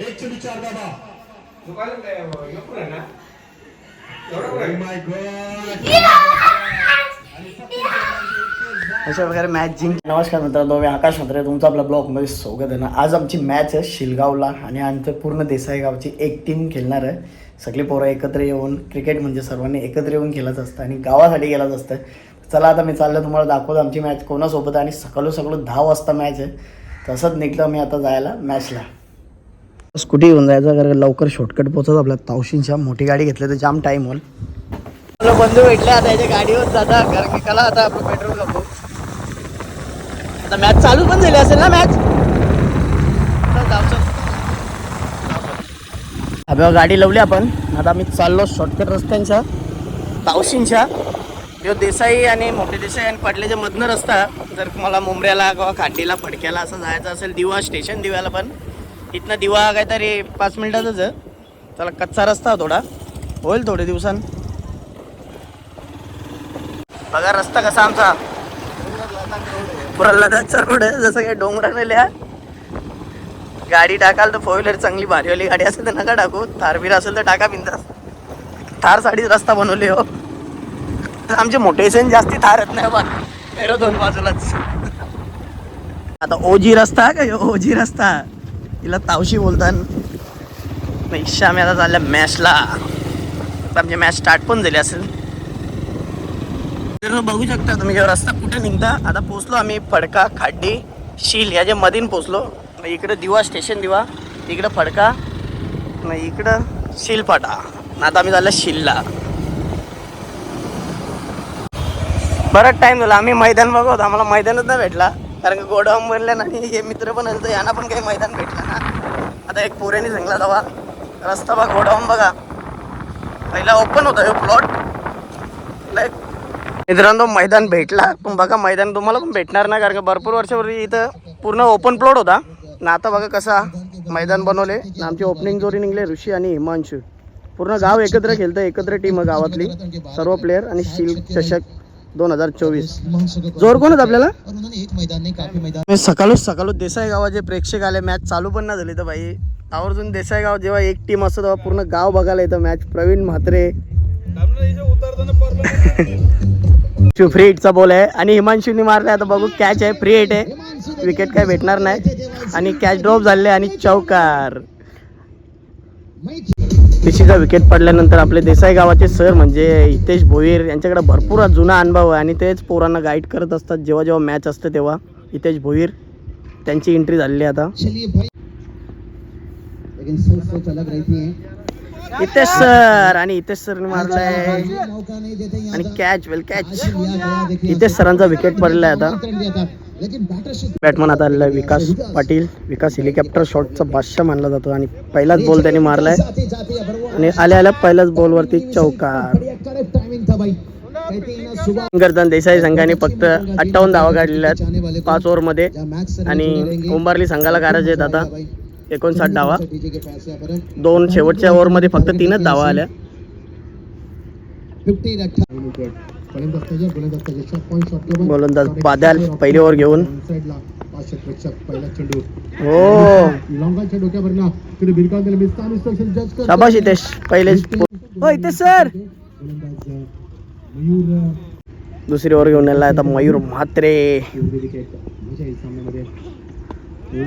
एक चुली चार? माय गॉड अशा प्रकारे मॅच जिंक नमस्कार मित्रांनो मी आकाश म्हात्रे. तुमचं आपल्या ब्लॉगमध्ये स्वागत आहे ना. आज आमची मॅच आहे शिलगावला आणि आमचं पूर्ण देसाई गावची एक टीम खेळणार आहे. सगळी पोरं एकत्र येऊन क्रिकेट म्हणजे सर्वांनी एकत्र येऊन खेळत असतं आणि गावासाठी खेळत असतं चला आता मी चाललं तुम्हाला दाखवतो आमची मॅच कोणासोबत आहे आणि सकाळी सकाळी दहा वाजता मॅच आहे. तसंच निघलं मी आता जायला मॅचला स्कूटी घेऊन जायचं कारण लवकर शॉर्टकट पोहोचत आपल्या तावशींच्या मोठी गाडी घेतली तर जाम टाईम होईल बंधू भेटले आता याच्या गाडीवर जाता कारण की कला आता आपण पेट्रोल कापू आता मॅच चालू पण झाली असेल ना मॅच अबे हो, गाडी लावली आपण. आता आम्ही चाललो शॉर्टकट रस्त्यांच्या तावशींच्या. जो देसाई आणि मोठे देसाई आणि पाटल्याच्या मधनं रस्ता. जर तुम्हाला मुंबऱ्याला किंवा खांडीला फडक्याला असं जायचं असेल दिवा स्टेशन दिव्याला पण. इथनं दिवा काहीतरी पाच मिनिटातच आहे त्याला कच्चा रस्ता थोडा। होईल थोडे दिवसान। बघा रस्ता कसा आमचा। पुरा रोड आहे जसं काही डोंगराने लिहा. गाडी टाकाल तर फोर व्हीलर चांगली भारीवाली गाडी असेल तर नका टाकू. थार बीर असेल तर टाका बिंदास. थार साडीच रस्ता बनवले हो. तर आमचे मोठे सेन जास्ती थार येत नाही बा दोन बाजूलाच. आता ओजी रस्ता का? ओजी रस्ता. तिला तावशी बोलतात इच्छा आम्ही आता चालल्या मॅचला. आता आमची मॅच स्टार्ट पण झाली असेल. तर बघू शकता तुम्ही जेव्हा रस्ता कुठे निघता. आता पोचलो आम्ही फडका खाड्डी शील याच्या मधीन पोचलो मग इकडं दिवा स्टेशन दिवा. इकडं फडका. मग इकडं शील आता आम्ही झालं शिलला. बराच टाईम झाला. आम्ही मैदान बघत आम्हाला मैदानच नाही भेटला. कारण की गोडाऊन बनले नाही आणि हे मित्र पण आले तर यांना पण काही मैदान भेटलं ना. आता एक पोऱ्याने सांगला दवा रस्ता बा गोडाऊन बघा. पहिला ओपन होता हे प्लॉट लाईक मित्रांनो मैदान भेटला. पण बघा मैदान तुम्हाला पण भेटणार नाही कारण का भरपूर वर्षापूर्वी इथं पूर्ण ओपन प्लॉट होता. ना आता बघा कसा मैदान बनवले. ना आमची ओपनिंग जोरी निघले ऋषी आणि हिमांशू. पूर्ण गाव एकत्र खेळतं एकत्र टीम गावातली. सर्व प्लेयर आणि शील चषक. दोन हजार चोवीस. जोर कोण होत आपल्याला? एक मैदान नाही काफी मैदान. सकाळच सकाळच देसाई गावाचे प्रेक्षक आले मॅच चालू पण नाही झाली तर भाई आवर्जून देसाई गाव जेव्हा एक टीम असतं तेव्हा पूर्ण गाव बघायला येतं. मॅच प्रवीण म्हात्रे. फ्री हिटचा बॉल आहे आणि हिमांशूनी मारलाय. आता बघू कॅच आहे. फ्री हिट आहे. विकेट काय भेटणार नाही. आणि कॅच ड्रॉप झाले आणि चौकार. पिशीचा विकेट पडल्यानंतर आपले देसाई गावाचे सर म्हणजे हितेश भोईर यांच्याकडे भरपूर जुना अनुभव आहे आणि तेच पोरांना गाईड करत असतात. जेव्हा जेव्हा मॅच असते तेव्हा हितेश भोईर त्यांची एंट्री झालेली आहे आता. हितेश सर आणि हितेश सरने मारलाय. आणि कॅच वेल कॅच हितेश सरांचा विकेट पडलाय आता. बॅटमन आता आलेला आहे विकास पाटील. विकास हेलिकॉप्टर शॉटचा बादशाह मानला जातो आणि पहिलाच बॉल त्याने मारलाय. आणि आल्या आल्या पहिल्याच बॉलवरती चौकार. गर्दन देसाई संघाने फक्त अठ्ठावन्न धावा काढलेल्या आहेत पाच ओव्हरमध्ये. आणि कुंभारली संघाला काढायचे आहेत आता एकोणसाठ धावा. दोन शेवटच्या ओव्हरमध्ये फक्त तीनच धावा आल्या. गोलंदाज बादल पहिली ओव्हर घेऊन पहिला हो शाबाश हितेश हो हितेश सर दुसरी ओव्हर घेऊन आला आता मयूर म्हात्रे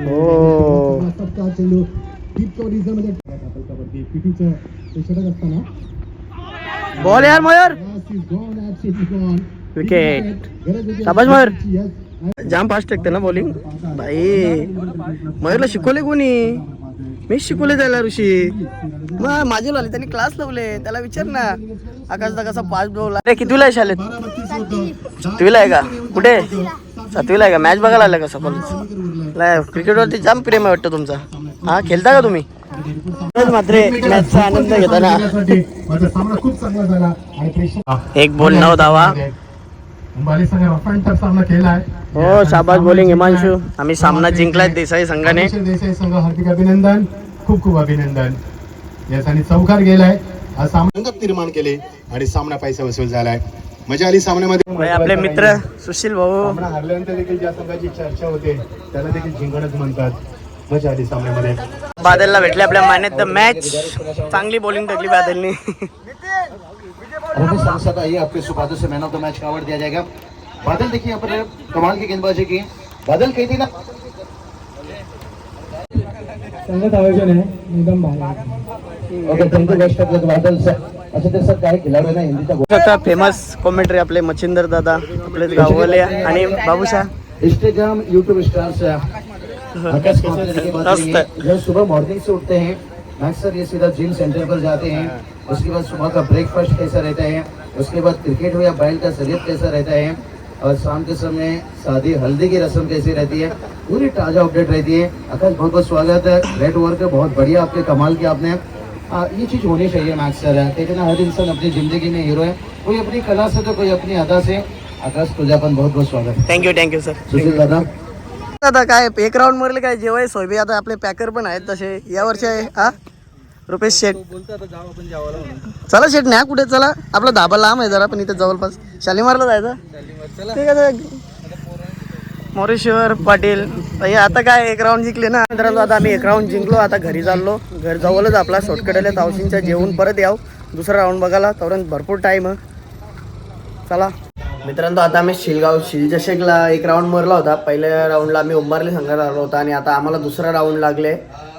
हो बॉल यार मयूर. विकेट शाबाश मयूर. जाम फास्ट टाकते ना बॉलिंग भाई मयूरला शिकवले कोणी? मीच शिकवले त्याला ऋषी. मग माझे लावले त्यांनी क्लास लावले. त्याला विचार ना. आकाशदा कसा फास्ट बॉल अरे कितवीला आहे शाळेत सातवीला आहे का? कुठे? सातवीला आहे का? मॅच बघायला आला का सकाळ? क्रिकेटवरती जाम प्रेम आहे वाटतं तुमचा. हा खेळता का तुम्ही? मात्र मॅचचा आनंद घेताना एक बॉल नऊ धावा. सामना केलाय हो शाबास बॉलिंग हिमांशू. आम्ही सामना जिंकलाय देसाई संघाने. देसाई संघ हार्दिक अभिनंदन खूप खूप अभिनंदन यासाठी चौकार गेलाय सामना निर्माण केले आणि सामना पैसा वसूल झालाय. मजा आली सामन्यामध्ये. आपले मित्र सुशील भाऊ. हरल्यानंतर देखील ज्या संघाची चर्चा होते त्याला देखील जिंकणच म्हणतात. मजा आली सामन्यामध्ये. बादलला भेटले आपल्या मान्यत मॅच चांगली बॉलिंग टाकली बादलनी. रमेश साहब साथ आइए आपके सुबादों से मैन ऑफ द मैच का अवार्ड दिया जाएगा. बादल देखिए यहाँ पर कमाल की गेंदबाजी की. बादल कहती ना? संगत आयोजन आहे एकदम भारी okay thank you best of luck Badal sir अच्छा ते सर काही खिलाडी ना हिंदीचा आता फेमस कॉमेंट्री आपले मच्छिंदर दादा आपले गाववाले आणि बाबूशा इंस्टाग्राम यूट्यूब स्टार्स की जब सुबह मॉर्निंग से उठते हैं अक्सर ये सीधा जिम सेंटर पर जाते हैं। उसके बाद सुबह का ब्रेकफास्ट कैसा रहता है उसके बाद क्रिकेट हो या बैल का शरीर कैसा रहता है और शाम के समय शादी हल्दी की रस्म कैसी रहती है पूरी ताज़ा अपडेट रहती है। आकाश बहुत बहुत स्वागत है। रेड वर्क है बहुत बढ़िया आपके कमाल किया आपने। आ, ये चीज़ होनी चाहिए मैक्स सर कहते हैं ना हर इंसान अपनी ज़िंदगी में हीरो है। कोई अपनी कला से तो कोई अपनी अदा से। आकाश तुझा पण बहुत बहुत स्वागत थँक्यू थँक्यू सर सुशील दादा। आता काय एक राऊंड मरले काय जेवाय सोयबी आता आपले पॅकर पण आहेत तसे. या वर्षी आहे हा? रुपेश शेठ. चला शेठ न्या कुठे चला. आपला धाबा लांब आहे जरा पण इथे जवळपास. शालीमारला जायचं? ठीक आहे मोरेश्वर पाटील. ताई, आता काय एक राऊंड जिंकले ना? मित्रांनो आता आम्ही एक राऊंड जिंकलो आता घरी चाललो. घर जवळच आपला शॉर्टकट तावशींच्या जेवून परत याव. दुसरा राऊंड बघायला तोपर्यंत भरपूर टाईम चला. मित्रांनो आता आम्ही शिलगाव शिलचषेकला एक राऊंड मरला होता. पहिल्या राऊंडला आम्ही उंबारले संघात आलो होता आणि आता आम्हाला दुसरा राऊंड लागले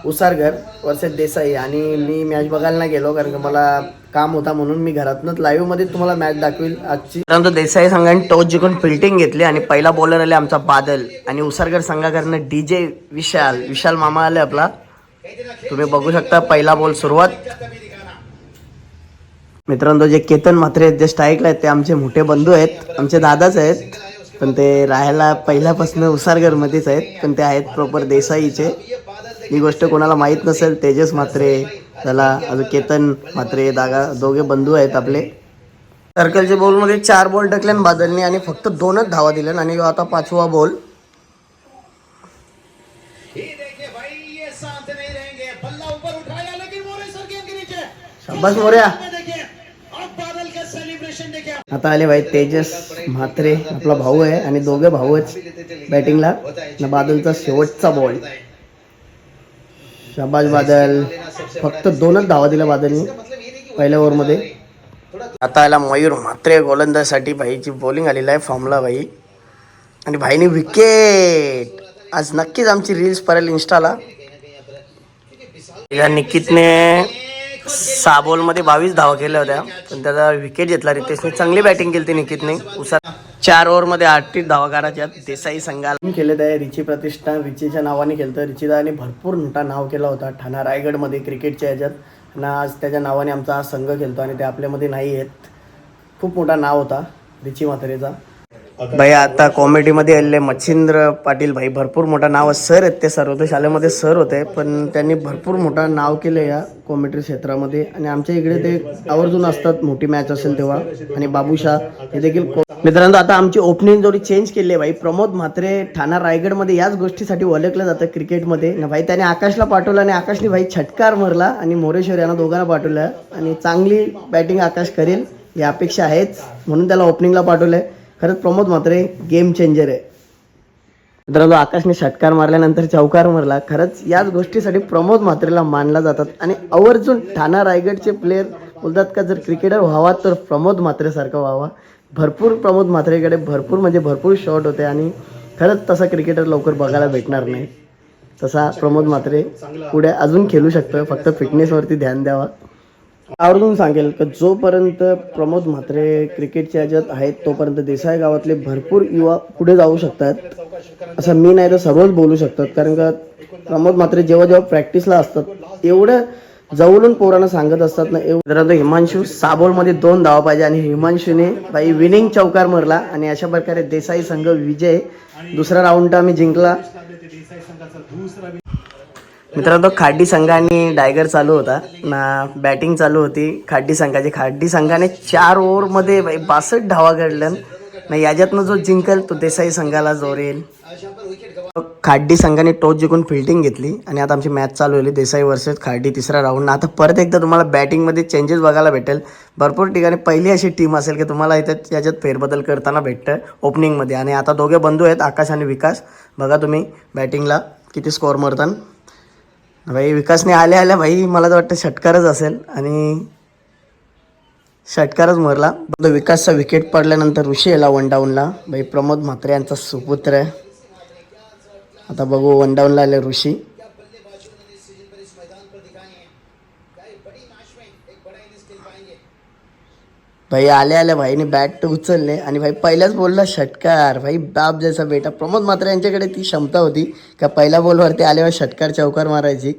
उसारघर वर्सेस देसाई. आणि मी मॅच बघायला नाही गेलो कारण की मला काम होता म्हणून मी घरातनंच लाईव्हमध्ये तुम्हाला मॅच दाखवील आजची. परंतु देसाई संघाने टॉस जिंकून फिल्डिंग घेतली आणि पहिला बॉलर आले आमचा बादल. आणि उसारघर संघाकडनं डी जे विशाल विशाल मामा आले आपला. तुम्ही बघू शकता पहिला बॉल सुरुवात. मित्रांनो जे केतन म्हात्रे आहेत जे स्ट्राईकला आहेत ते आमचे मोठे बंधू आहेत. आमचे दादाच आहेत पण ते राहायला पहिल्यापासून उसारघरमध्येच आहेत पण ते आहेत प्रॉपर देसाईचे. ही गोष्ट कोणाला माहीत नसेल तेजस म्हात्रे त्याला अजून केतन म्हात्रे दागा दोघे बंधू आहेत आपले. सर्कलच्या बॉलमध्ये चार बॉल टाकल्यान बादलने आणि फक्त दोनच धावा दिल्या आणि आता पाचवा बॉल शाबास मोर्या. आता आले भाई तेजस म्हात्रे आपला भाऊ आहे आणि दोघे भाऊ आहेत बॅटिंगला बादलचा शेवटचा बॉल शबाज बादल. फक्त दोनच धावा दिल्या बादलनी पहिल्या ओव्हरमध्ये आता आला मयूर म्हात्रे गोलंदाजसाठी भाईची बॉलिंग आलेली आहे फॉर्मला भाई. आणि भाईने विकेट आज नक्कीच आमची रील्स पडेल इन्स्टाला या निकितने साबोलमध्ये बावीस धावा केल्या होत्या. पण त्याचा विकेट घेतला रितेशने. चांगली बॅटिंग केली ती निकितने. उसा चार ओव्हरमध्ये आठतीस धावा काढायच्या देसाई संघाला केले आहे रिची प्रतिष्ठान रिचीच्या नावाने केलं तर रिचीदाने भरपूर मोठा नाव केला होता. ठाणा रायगडमध्ये क्रिकेटच्या ह्याच्यात. आणि आज त्याच्या नावाने आमचा हा संघ खेळतो आणि ते आपल्यामध्ये नाही आहेत खूप मोठा नाव होता रिची म्हात्रेचा. भाई आता कॉमेडीमध्ये आलेले मच्छिंद्र पाटील भाई भरपूर मोठा नाव सर आहेत ते सर होते शाळेमध्ये सर होते पण त्यांनी भरपूर मोठा नाव केलं या कॉमेडी क्षेत्रामध्ये. आणि आमच्या इकडे ते आवर्जून असतात मोठी मॅच असेल तेव्हा. आणि बाबूशा हे देखील मित्रांनो आता आमची ओपनिंग जोडी चेंज केली आहे भाई. प्रमोद म्हात्रे ठाणा रायगडमध्ये याच गोष्टीसाठी ओळखलं जातं क्रिकेटमध्ये. ना भाई त्याने आकाशला पाठवलं आणि आकाशने भाई छटकार मरला आणि मोरेश्वर यांना दोघांना पाठवलं. आणि चांगली बॅटिंग आकाश करेल ही अपेक्षा आहेच. म्हणून त्याला ओपनिंगला पाठवलं आहे खरंच प्रमोद मात्रे गेम चेंजर आहे. मित्रांनो आकाशने षटकार मारल्यानंतर चौकार मारला. खरंच याच गोष्टीसाठी प्रमोद मात्रेला मानला जातात. आणि आवर्जून ठाणा रायगडचे प्लेयर बोलतात का जर क्रिकेटर व्हावा तर प्रमोद मात्रेसारखा व्हावा. भरपूर प्रमोद मात्रेकडे भरपूर म्हणजे भरपूर शॉट होते आणि खरंच तसा क्रिकेटर लवकर बघायला भेटणार नाही. तसा प्रमोद मात्रे पुढे अजून खेळू शकतो फक्त फिटनेसवरती ध्यान द्यावा. आवर्जून सांगेल की जोपर्यंत प्रमोद म्हात्रे क्रिकेटच्या ह्याच्यात आहेत तोपर्यंत देसाई गावातले भरपूर युवा पुढे जाऊ शकतात. असं मी नाही तर सर्वच बोलू शकतात. कारण का प्रमोद म्हात्रे जेव्हा जेव्हा प्रॅक्टिसला असतात एवढं जवळून पोरांना सांगत असतात ना एवढं हिमांशू साबोलमध्ये दोन धावा पाहिजे आणि हिमांशूने बाई विनिंग चौकार मारला आणि अशा प्रकारे देसाई संघ विजय दुसरा राऊंड आम्ही जिंकला. मित्रांनो खाडी संघाने डायगर चालू होता. ना बॅटिंग चालू होती. खाडी संघाची खाडी संघाने चार ओव्हरमध्ये बासष्ट धावा घडलं ना याच्यातनं जो जिंकल तो देसाई संघाला जोरेल खाडी संघाने टॉस जिंकून फिल्डिंग घेतली. आणि आता आमची मॅच चालू होली देसाई वर्सेस खाडी तिसरा राऊंड आता परत एकदा तुम्हाला बॅटिंगमध्ये चेंजेस बघायला भेटेल. भरपूर ठिकाणी पहिली अशी टीम असेल की तुम्हाला इथे याच्यात फेरबदल करताना भेटतं ओपनिंगमध्ये आणि आता दोघे बंधू आहेत आकाश आणि विकास. बघा तुम्ही बॅटिंगला किती स्कोअर मारताना भाई विकासने आल्या आल्या भाई मला तर वाटतं षटकारच असेल. आणि षटकारच मरला. विकासचा विकेट पडल्यानंतर ऋषी याला वन डाऊनला भाई प्रमोद म्हात्रे यांचा सुपुत्र आहे. आता बघू वन डाऊनला आले ऋषी. भाई आले आले भाईने बॅट उचलले. आणि भाई पहिल्याच बोलला षटकार. भाई बाप जैसा बेटा. प्रमोद मात्र यांच्याकडे ती क्षमता होती का पहिल्या बॉलवरती आल्यावर षटकार चौकार मारायची?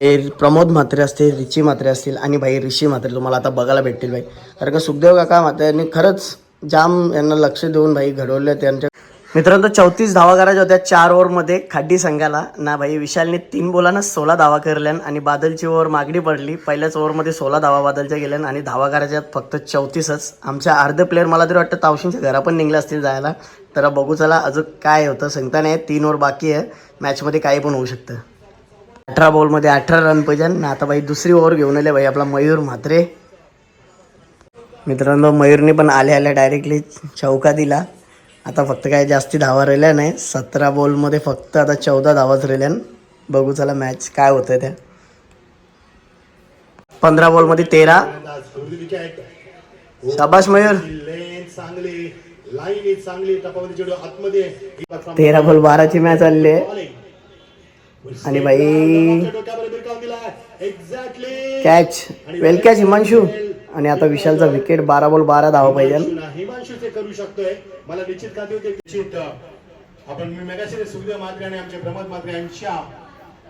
हे प्रमोद म्हात्रे असतील रिची म्हात्रे असतील आणि भाई ऋषी म्हात्रे तुम्हाला आता बघायला भेटतील भाई. कारण का सुखदेव काका म्हात्रे यांनी खरंच जाम यांना लक्ष देऊन भाई घडवलं त्यांच्या मित्रांनो चौतीस धावा करायच्या होत्या चार ओव्हरमध्ये खाड्डी संघाला. ना भाई विशालने तीन बोलांना सोळा धावा करल्यान आणि बादलची ओव्हर मागणी पडली. पहिल्याच ओव्हरमध्ये सोळा धावा बादलच्या गेल्यान आणि धावा करायच्या फक्त चौतीसच. आमच्या अर्ध प्लेअर मला तरी वाटतं तावशींच्या घरा पण निघल्या असतील जायला. तर बघू चला अजून काय होतं. सांगता नाही तीन ओव्हर बाकी आहे. मॅचमध्ये काही पण होऊ शकतं. अठरा बॉलमध्ये अठरा रन पाहिजे ना आता भाई दुसरी ओव्हर घेऊन आले भाई आपला मयूर म्हात्रे. मित्रांनो मयूरने पण आल्या आल्या डायरेक्टली चौका दिला. आता फक्त काय जास्ती धावा राहिल्या नाही. सतरा बॉलमध्ये फक्त आता चौदा धावाच राहिल्या बघू चला मॅच काय होतंय त्या. पंधरा बॉलमध्ये तेरा. शाबाश मयूर. तेरा बॉल बाराची मॅच आलेली आहे. आणि exactly catch well catch Himanshu. आणि आता विशालचा विकेट बारा बॉल बारा धावा पाहिजे. ते करू शकतोय. मला निश्चित खात्री होती निश्चित आपण मी मेगाशी सुखदेव मात्रे आणि आमचे प्रमोद मात्रे यांच्या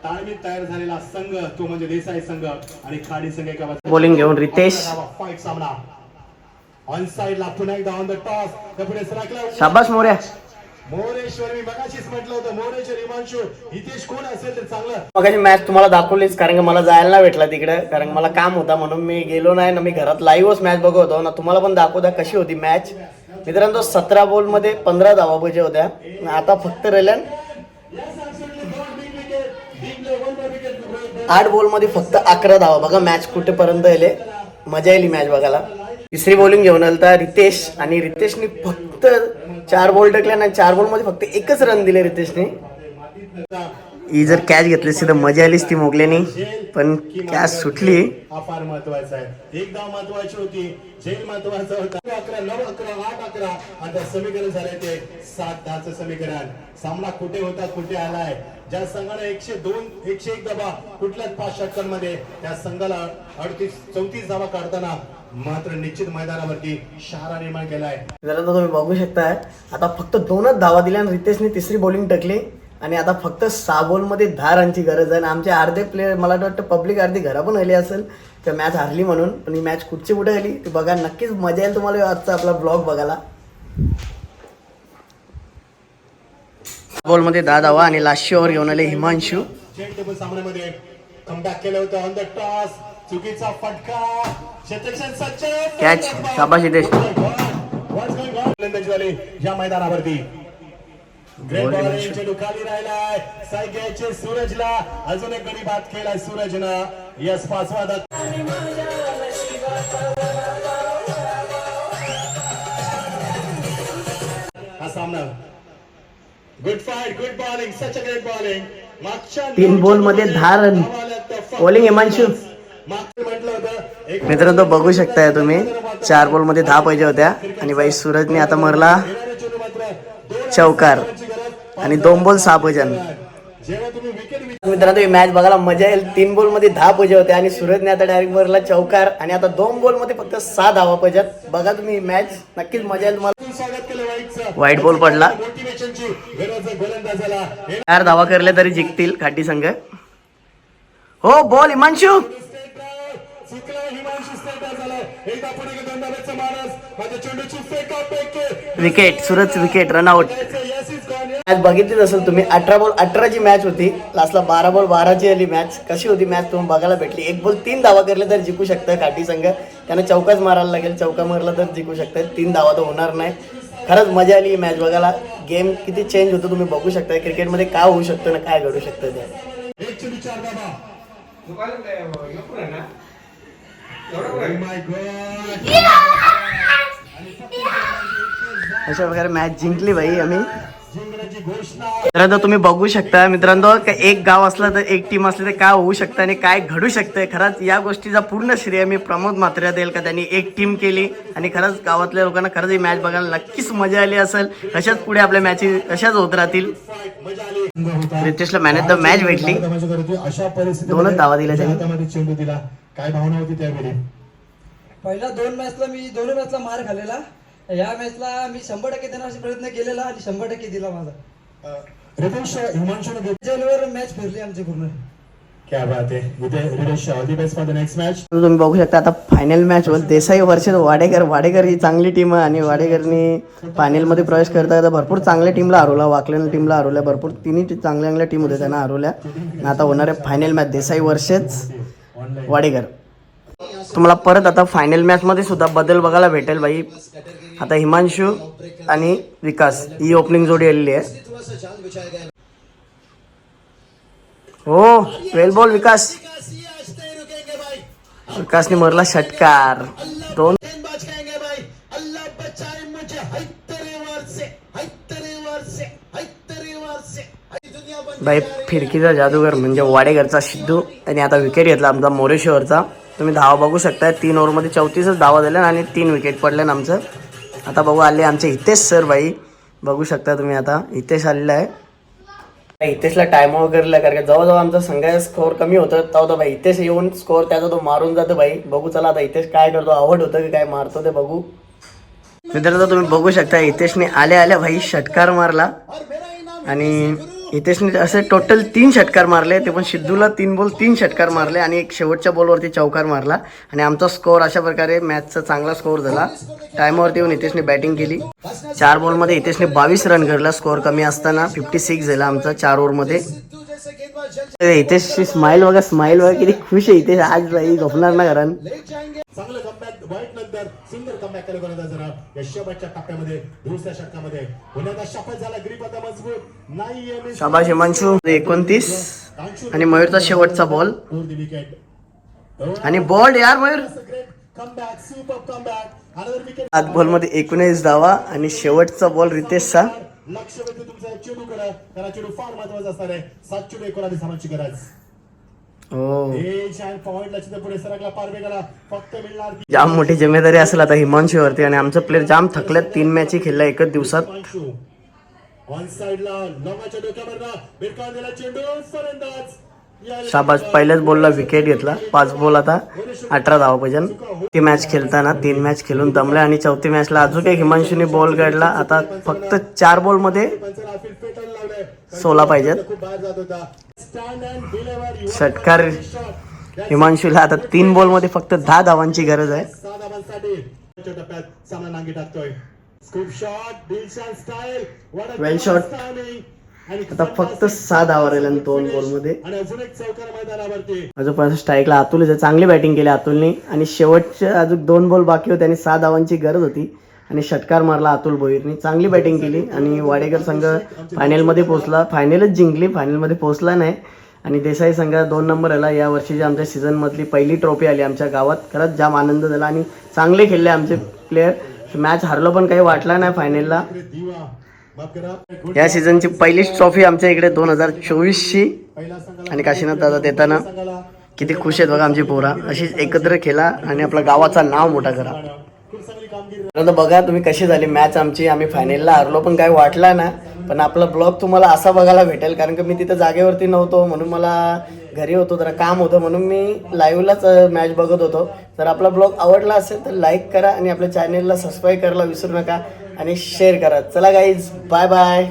ताळमीत तयार झालेला संघ तो म्हणजे देसाई संघ आणि खाडी संघ एका. बॉलिंग घेऊन रितेश. सामना. ऑन साइडला पुन्हा एकदा ऑन द टॉस शाबाश मोऱ्या मोरेश्वर मी मगाशीच म्हटलं होतं मोरेश्वर हिमांशू हितेश कोण असेल तर चांगलं. मगाशी मॅच तुम्हाला दाखवलीच कारण की मला जायला नाही भेटला तिकडे कारण मला काम होता म्हणून मी गेलो नाही ना मी घरात लाईव्हच मॅच बघत होतो ना तुम्हाला पण दाखवू द्या कशी होती मॅच मित्रांनो सतरा बॉलमध्ये पंधरा धावा पाहिजे होत्या. आता फक्त रेल्यान आठ बॉलमध्ये फक्त अकरा धावा. बघा मॅच कुठेपर्यंत येले मजा येईल मॅच बघायला. तिसरी बॉलिंग घेऊन आलता रितेश आणि रितेशने फक्त चार बॉल टाकल्या आणि चार बॉलमध्ये फक्त एकच रन दिले रितेशने. ही जर कॅच घेतली असती तर मजा आलीच ती मोगल्याने पण कॅच सुटली. हा फार महत्त्वाचा आहे. एक धाव महत्वाची होती. झेल महत्त्वाचा होता. अकरा नऊ अकरा आठ अकरा. आता समीकरण झालंय ते सात दहाचं समीकरण. सामना कुठे होता कुठे आलाय? ज्या संघाला एकशे दोन एकशे एक धावा कुठल्याच पाच षटकांमध्ये त्या संघाला अडतीस चौतीस धावा काढताना मात्र निश्चित मैदानावरती शहारा निर्माण केलाय. जरा तुम्ही बघू शकताय आता फक्त दोनच धावा दिल्या आणि रितेशने तिसरी बॉलिंग टाकली. आणि आता फक्त सहा बॉलमध्ये दहा रनची गरज आहे. आणि आमचे अर्धे प्लेयर मला वाटतं पब्लिक अर्धी घरा पण आली असेल. तर मॅच हारली म्हणून. पण ही मॅच कुठची कुठे आली ती बघा. नक्कीच मजा येईल तुम्हाला आजचा आपला ब्लॉग बघायला. बॉलमध्ये दहा धावा आणि लास्ट ओव्हर घेऊन आले हिमांशू. सामन्यामध्ये कमबॅक केलं होतं ऑन द टॉस चुकीचा फटका. क्षेत्रक्षण वाले या मैदानावरती. ग्रेट बॉलिंग राहिलाय. सूरजला. अजून एक गडी बाद केलाय सूरजनं. यस पाचवा दा- हा सामना. Good fight good bowling such a great bowling मागच्या तीन ball मध्ये run. Bowling हिमांशु. मित्रांनो बघू शकताय तुम्ही चार बॉलमध्ये दहा पाहिजे होत्या. आणि बाई सूरजने आता मरला चौकार. आणि दोन बॉल सहा पाहिजे मित्रांनो ही मॅच बघायला मजा येईल. तीन बॉलमध्ये दहा पाहिजे होते आणि सूरजने आता डायरेक्ट मरला चौकार. आणि आता दोन बॉलमध्ये फक्त सहा धावा पाहिजेत बघा तुम्ही मॅच नक्कीच मजा येईल तुम्हाला. वाईट बॉल पडला. चार धावा करले तरी जिंकतील खाटी संघ. हो ball Himanshu! Wicket Suraj wicket run out match बघितलीच असेल तुम्ही अठरा बॉल अठराची मॅच होती लास्टला बारा बॉल बाराची आली मॅच कशी होती मॅच तुम्ही बघायला भेटली? एक बॉल तीन धावा करले तर जिंकू शकतं काठी संघ. त्यांना चौकाच मारायला लागेल चौका मारला तर जिंकू शकतात तीन धावा तर होणार नाही. खरंच मजा आली ही मॅच बघायला. गेम किती चेंज होतो तुम्ही बघू शकता. क्रिकेटमध्ये काय होऊ शकतं ना काय घडू शकतं ते. अशा प्रकारे मॅच जिंकली भाई आम्ही. आता तुम्ही बघू शकता मित्रांनो का एक गाव असलं तर एक टीम असली तर काय होऊ शकतं आणि काय घडू शकतंय? खरंच या गोष्टीचा पूर्ण श्रेय मी प्रमोद म्हात्रे देईल का त्यांनी एक टीम केली. आणि खरंच गावातल्या लोकांना खरंच ही मॅच बघायला नक्कीच मजा आली असेल. अशाच पुढे आपल्या मॅचेस अशाच होत राहतील. मजा आली. रितेशला man of the match भेटली. दोनच धावा दिल्या त्यांनी. दिला. काय भावना होती त्यावेळी? पहिल्या दोन मॅचला मी दोन मॅचला मार खाल्लेला. या मॅचला मी शंभर टक्के देण्याचा प्रयत्न केलेला आणि शंभर टक्के दिला माझा. रितेश हिमांशूने घेत जेलवर मॅच फिरली आमची पूर्ण. क्या बात आहे. इथे Ritesh all the best for the next match तुम्ही बघू शकता आता फायनल मॅच वर देसाई वर्षात वाडेकर वाडेकर ही चांगली टीम आहे आणि वाडेकरनी फायनलमध्ये प्रवेश करता करता भरपूर चांगल्या टीमला हरवला वाकल्यानं टीमला हरवल्या भरपूर तिन्ही चांगल्या चांगल्या टीम होत्या त्यांना हरवल्या. आणि आता होणार आहे फायनल मॅच देसाई वर्षेच वाडेकर. तुम्हाला परत आता फायनल मॅचमध्ये सुद्धा बदल बघायला भेटेल बाई. आता हिमांशू आणि विकास ही ओपनिंग जोडी आलेली आहे. हो वेल बॉल विकास. विकासने मरला षटकार. दोन भाई बाई फिरकीचा जादूगर म्हणजे वाडेगरचा सिद्धू आणि आता विकेट घेतला आमचा मोरेश्वरचा. तुम्ही धावा बघू शकता तीन ओव्हरमध्ये चौतीसच धावा दिल्या आणि तीन विकेट पडल्या आमचं. आता बघू आले आमचे हितेश सर बाई बघू शकता तुम्ही आता. हितेश आलेला आहे. हितेशला टाइम वगैरे कारण जवळजवळ आमचा संघाचा स्कोअर कमी होतं. तेव्हा भाई हितेश येऊन स्कोअर त्याचा तो मारून जातो बाई बघू चला आता हितेश काय करतो. आवड होतं की काय मारतो ते बघू. मित्रांनो तुम्ही बघू शकता हितेशने आल्या आल्या भाई षटकार मारला. आणि हितेशने असे टोटल तीन षटकार मारले. ते पण सिद्धूला तीन बॉल तीन षटकार मारले आणि एक शेवटच्या बॉलवरती चौकार मारला. आणि आमचा स्कोअर अशा प्रकारे मॅचचा चांगला स्कोअर झाला. टायमावरती येऊन हितेशने बॅटिंग केली. चार बॉलमध्ये हितेशने बावीस रन घडला स्कोअर कमी असताना फिफ्टी सिक्स झाला आमचा चार ओव्हरमध्ये हितेशची स्माईल बघा स्माईल बघा किती खुश आहे हितेश आज बाई झोपणार ना घरान चांगलं कमबॅक वाईट नंतर सुंदर कमबॅक केलं गोलंदाज जरा? या शेवटच्या टप्प्यामध्ये दुसऱ्या षटकामध्ये. पुण्याचा शपथ झाला ग्रीप आता मजबूत नाही. शाबाश हिमांशू एकोणतीस. आणि मयूरचा शेवटचा बॉल. आणि बॉल यार मयूर. wicket. आत बॉलमध्ये एकोणीस धावा आणि शेवटचा बॉल रितेशचा. लक्ष वेधून तुमचा चेंडू करा कारण चेंडू फार महत्त्वाचा असणार आहे. सात चेंडू एकोणावीस धावांची गरज. हो. जाम मोठी जिम्मेदारी असेल आता हिमांशूवरती आणि आमचं प्लेअर जाम थकल्यात. तीन मॅची खेळल्या एकच दिवसात. हिमांशू ऑन साइडला लॉंगाच्या डोक्यावर चेंडू फलंदाज. शाबाज पहिल्याच बॉलला विकेट घेतला. पाच बॉल आता अठरा धावा पाहिजे ती मॅच खेळताना तीन मॅच खेळून दमल्या आणि चौथी मॅचला अजून एक हिमांशूने बॉल काढला. आता फक्त चार बॉलमध्ये सोळा पाहिजेत. षटकार हिमांशूला आता तीन बॉलमध्ये फक्त दहा धावांची गरज आहे. सहा धावांसाठी पुढच्या टप्प्यात सामना नांगी टाकतोय स्कूप शॉट स्टाईल. आता फक्त सहा धावा राहिल्या दोन बॉलमध्ये आणि अजून एक स्ट्राईकला अतुल चांगली बॅटिंग केली अतुलने आणि शेवटच्या अजून दोन बॉल बाकी होते आणि सहा धावांची गरज होती आणि षटकार मारला अतुल भोईरने. चांगली बॅटिंग केली आणि वाडेकर संघ फायनलमध्ये पोहोचला. फायनलच जिंकली फायनलमध्ये पोहोचला नाही. आणि देसाई संघ दोन नंबर आला. या वर्षीची आमच्या सीझनमधली पहिली ट्रॉफी आली आमच्या गावात खरंच जाम आनंद झाला. आणि चांगले खेळले आमचे प्लेयर मॅच हरलो पण काही वाटला नाही फायनलला या सीझनची पहिलीच ट्रॉफी आमच्या इकडे दोन हजार चोवीसची. आणि काशीनाथ दादा देताना किती खुश आहेत बघा आमची पोरा. अशीच एकत्र खेळा आणि आपल्या गावाचा नाव मोठा करा. खूप आता बघा तुम्ही कशी झाली मॅच आमची. आम्ही फायनलला हरलो पण काय वाटला ना. पण आपला ब्लॉग तुम्हाला असा बघायला भेटेल कारण की मी तिथं जागेवरती नव्हतो म्हणून मला घरी होतो जरा काम होतं म्हणून मी लाईव्हलाच मॅच बघत होतो. जर आपला ब्लॉग आवडला असेल तर लाईक करा आणि आपल्या चॅनेलला सबस्क्राईब करायला विसरू नका. आणि शेअर करा. चला गाईज बाय बाय